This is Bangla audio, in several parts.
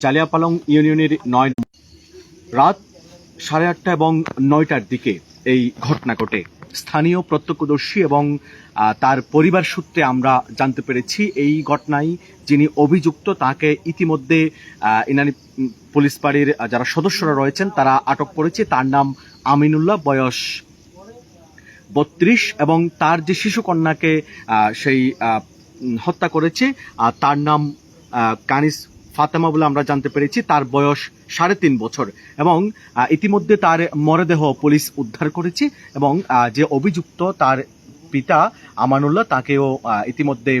জালিয়াপালং ইউনিয়নের নয় রাত সাড়ে আটটা এবং নয়টার দিকে এই ঘটনা ঘটে। স্থানীয় প্রত্যক্ষদর্শী এবং তার পরিবার সূত্রে আমরা জানতে পেরেছি এই ঘটনায় যিনি অভিযুক্ত তাকে ইতিমধ্যে ইনানি পুলিশ বাড়ির যারা সদস্যরা রয়েছেন তারা আটক করেছে। তার নাম আমিনুল্লাহ, বয়স বত্রিশ এবং তার যে শিশু কন্যাকে সেই হত্যা করেছে তার নাম কানিস ফাতেমা বলে আমরা জানতে পেরেছি তার বয়স সাড়ে তিন বছর। এবং ইতিমধ্যে তার মরদেহ পুলিশ উদ্ধার করেছে এবং যে অভিযুক্ত তার পিতা আমানুল্লাহ তাকেও ইতিমধ্যে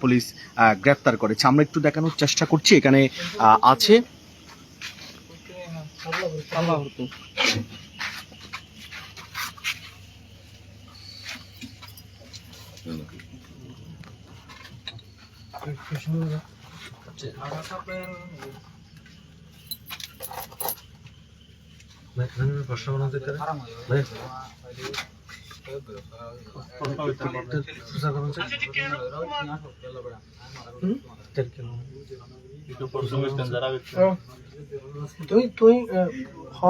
পুলিশ আহ, গ্রেফতার করেছে। আমরা একটু দেখানোর চেষ্টা করছি এখানে আহ, আছে তুই তুই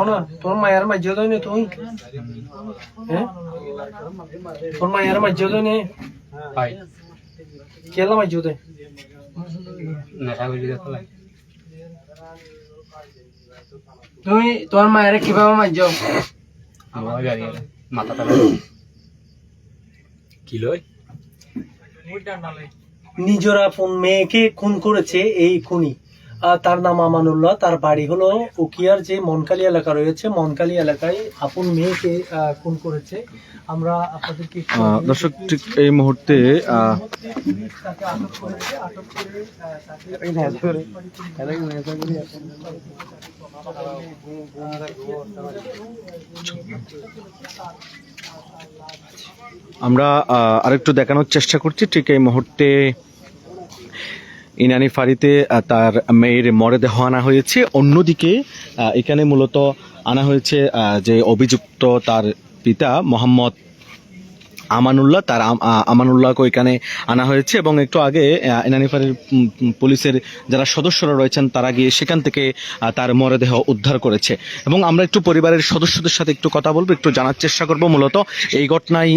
না তোর মায়ের মাঝে নে তুই? হ্যাঁ? তোর মায়ের মাঝে নে কেলা মাঝে দই তোমার মায়ের কীভাবে কি লয়? নিজৰা মেয়েকে খুন করেছে এই খুনি। তার নাম আমানুল্লাহ তার বাড়ি হলো উকিয়ার যে মনকালী এলাকা রয়েছে মনকালী এলাকায় আপন মেয়েকে খুন করেছে। আমরা আপনাদেরকে দর্শক ঠিক এই মুহূর্তে আমরা আরেকটু দেখানোর চেষ্টা করছি ঠিক এই মুহূর্তে ইনানি ফাড়িতে তার মেয়ের মরদেহ আনা হয়েছে। অন্যদিকে এখানে মূলত আনা হয়েছে যে অভিযুক্ত তার পিতা মোহাম্মদ আমানুল্লাহ তার আমানুল্লাহকে এখানে আনা হয়েছে এবং একটু আগে উম, পুলিশের যারা সদস্যরা রয়েছেন তারা গিয়ে সেখান থেকে তার মরদেহ উদ্ধার করেছে। এবং আমরা একটু পরিবারের সদস্যদের সাথে একটু কথা বলব একটু জানার চেষ্টা করব। মূলত এই ঘটনায়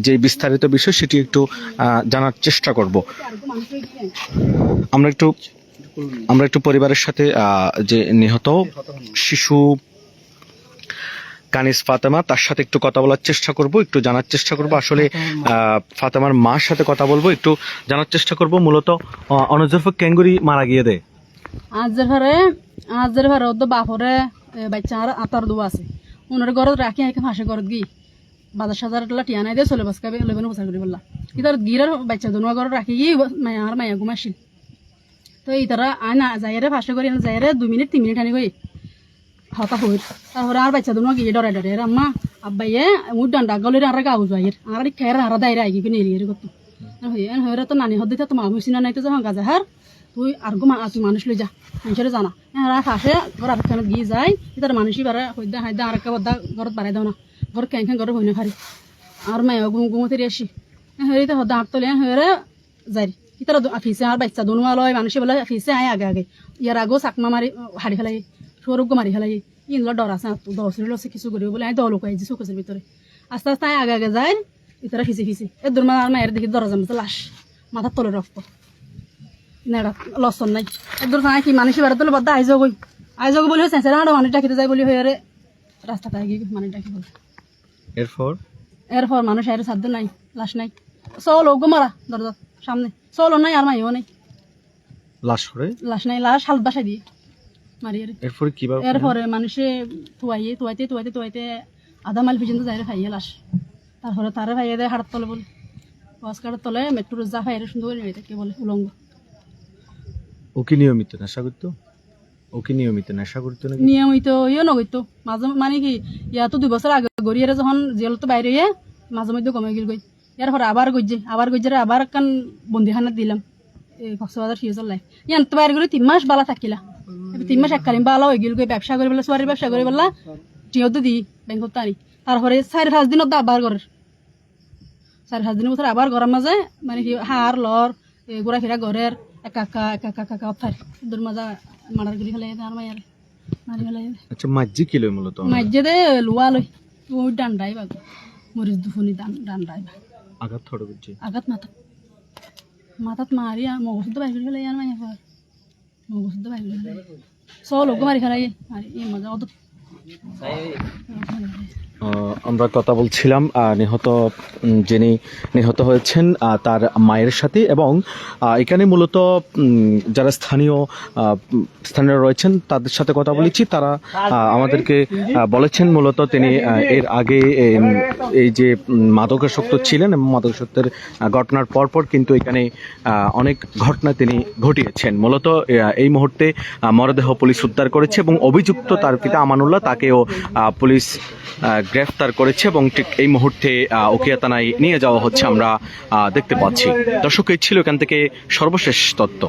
যে বিস্তারিত বিষয় সেটি একটু জানার চেষ্টা করব। আমরা একটু আমরা একটু পরিবারের সাথে যে নিহত শিশু কানিস ফাতেমা তার সাথে একটু কথা বলার চেষ্টা করব একটু জানার চেষ্টা করব। আসলে আহ, ফাতেমার মার সাথে কথা বলব একটু জানার চেষ্টা করব। মূলত অনজরফ ক্যাঙ্গুরি মারা গিয়ে দেয় আজের ঘরে আজের ঘরে ওদের বাপরে বাচ্চার আতার দু আছে। উনার ঘরত রাখি আইকে ফাঁসে ঘরত গি। বাজার সাজার টোলা টিয়া নাই দিয়ে চলে বাস খাবে লেবেন বসা করি বললা। ইতার গিরার বাচ্চা দুনুয়া ঘরত রাখি গি মায়া আর মায়া ঘুমাসিল তো ইতারা আয়না যাইরে ফাঁসে করি যাইরে দুই মিনিট তিন মিনিট আনি গই হতা হইর তারপরে আর বাচ্চা দুনুয়া গিয়ে ডরে ডরে আম্মা আব্বাইয়ে মুড ডান্ডা গলির আর গাউ যাইর আর খের আর দাইরে আইগি কিনে এরিয়ে করতো হইয়া হইরে তো নানি হদ্দিতে তো মামু সিনা নাই তো যখন গাজাহার তুই আর গো তুই মানুষ লই যা মানুষের জানা এরা ফাঁসে ঘর আর খানে গিয়ে যায় তার মানুষই বারে হইদা হাইদা আর বদ্দা ঘরত বাড়াই দাও না ঘর ক্যাং ক্যাং ঘরে হইনে ফারি আর মায় গুম গুমতে আসি হেরি তো হদ্দা আটতলে হেরে যাই ইতারা ফিসে আর বাচ্চা দুনুয়া লয় মানুষে বলে ফিসে আয় আগে আগে ইয়ার আগেও চাকমা মারি হারি ফেলাই সৌরভ মারি ফেলাই ইনলো ডর আছে দশ লসে কিছু করি বলে আমি দল আইছি চকুসের ভিতরে আস্তে আস্তে আগে আগে যাই ইতারা ফিসে ফিসে এ দুর্মা আর মায়ের দেখি দরজা মতো লাশ মাথার তলে রক্ত নেড়া লসন নাই। এদূর থাকা কি মানুষ বারে তোলে বদ্ধ আইজ গই আইজ বলি সেন্সার হাড় মানুষ ডাকিতে যায় বলি হয়ে রাস্তাটা গিয়ে মানুষ ডাকি বলে এরপর এরপর মানুষ আয়ের সাধ্য নাই লাশ নাই। চল ওগো মারা দরজা সামনে। চলো নাই আর মাইও নাই। লাশ লাশ নাই লাশ হালত বাসায় দিয়ে। মারিয়ে এরপর কীভাবে এরপরে মানুষে তুয়াইয়ে তুয়াইতে তুয়াইতে তুয়াইতে আধা মাইল পর্যন্ত যাই খাইয়ে লাশ। তারপরে তারে খাইয়ে দেয় হাড়ার তলে বলে। কাটার তলে যা সুন্দর করে নিয়ে থাকে বলে উলঙ্গ ও কি নিয়মিত নেশা করতো ও কি নিয়মিত নেশা করতো নাকি? নিয়মিত ইয়ে নগৈতো মাঝে মানে কি ইয়াতো দুই বছর আগে গড়িয়ারে যখন জেলতো বাইরে হয়ে মাঝে মধ্যে কমে গেল গই ইয়ার পরে আবার গজ্জে আবার গজ্জারে আবার কান বন্দিখানাত দিলাম। এই কক্সবাজার সিএসর লাই। ইয়ান তো বাইরে গেলে তিন মাস বালা থাকিলা। তিন মাস এককালীন বালা হয়ে গেল ব্যবসা করে বলে সোয়ারির ব্যবসা করে বললা টিয়তো দি ব্যাংকত আনি তারপরে চারি পাঁচ দিনত দা আবার ঘরের। চারি পাঁচ দিনের বছর আবার ঘরের মাঝে মানে কি হার লর গোড়া ফিরা ঘরের একা একা একা একা একা অফার ওদের মাজা মারার করে ফেলাই আর মায়ার মারি ফেলাই আচ্ছা মাজ্জি কিলো মূলত মাঝে দে লোয়া লই। ওই ডান্ডাই বাগো মরিচ দুফুনি ডান্ডাই আঘাত থড় করছে আঘাত মাথা। মাথাত মারি আর মগজুদ্ধ বাইর ফেলাই আর মাইয়া করে ফেলাই সব লোক মারি ফেলাই আর এই মজা অত আমরা কথা বলছিলাম নিহত যিনি নিহত হয়েছেন তার মায়ের সাথে এবং এখানে মূলত যারা স্থানীয় স্থানীয় রয়েছেন, তাদের সাথে কথা বলেছি। তারা আমাদেরকে বলেছেন মূলত তিনি এর আগে এই যে মাদকাসক্ত ছিলেন এবং মাদকাসক্তের ঘটনার পরপর কিন্তু এখানে অনেক ঘটনা তিনি ঘটিয়েছেন। মূলত এই মুহূর্তে মরদেহ পুলিশ উদ্ধার করেছে এবং অভিযুক্ত তার পিতা আমানুল্লাহ, তাকেও পুলিশ গ্রেফতার করেছে এবং ঠিক এই মুহূর্তে উকিয়া থানায় নিয়ে যাওয়া হচ্ছে আমরা দেখতে পাচ্ছি। দর্শক, এই ছিল এখান থেকে সর্বশেষ তথ্য।